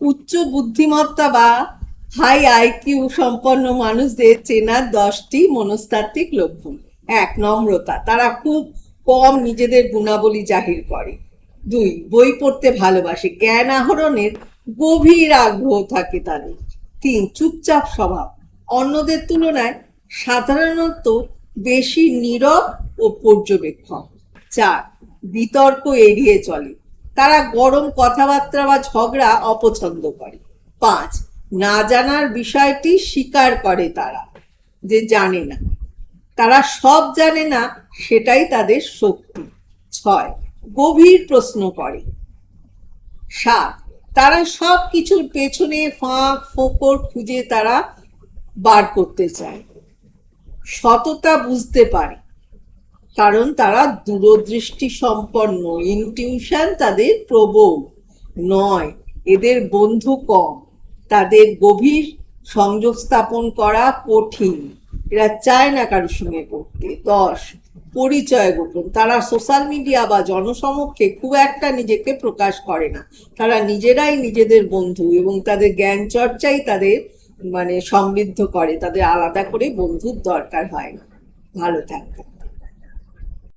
উচ্চ বুদ্ধিমত্তা বা হাই আইকিউ সম্পন্ন মানুষদের চেনার দশটি মনস্তাত্ত্বিক লক্ষণ। এক, নম্রতা। তারা খুব কম নিজেদের গুণাবলী জাহির করে। দুই, বই পড়তে ভালোবাসে। জ্ঞান আহরণের গভীর আগ্রহ থাকে তাদের। তিন, চুপচাপ স্বভাব। অন্যদের তুলনায় সাধারণত বেশি নীরব ও পর্যবেক্ষক। চার, বিতর্ক এড়িয়ে চলে। তারা গরম কথাবার্তা বা ঝগড়া অপছন্দ করে। পাঁচ, না জানার বিষয়টি স্বীকার করে তারা, যে জানে না। তারা সব জানে না, সেটাই তাদের শক্তি। ছয়, গভীর প্রশ্ন করে। সাত, তারা সব কিছুর পেছনে ফাঁক ফোকর খুঁজে তারা বার করতে চায়। সততা বুঝতে পারে। কারণ তারা দূরদৃষ্টি সম্পন্ন ইনটিউশন তাদের প্রবল নয়, এদের বন্ধু কম, তাদের গভীর সংযোগ স্থাপন করা কঠিন। এরা চায় না কারোর সঙ্গে করতে। দশ, পরিচয় গোপন। তারা সোশ্যাল মিডিয়া বা জনসমক্ষে খুব একটা নিজেকে প্রকাশ করে না। তারা নিজেরাই নিজেদের বন্ধু এবং তাদের জ্ঞান চর্চাই তাদের মানে সমৃদ্ধ করে। তাদের আলাদা করে বন্ধুর দরকার হয় না। ভালো থাকবে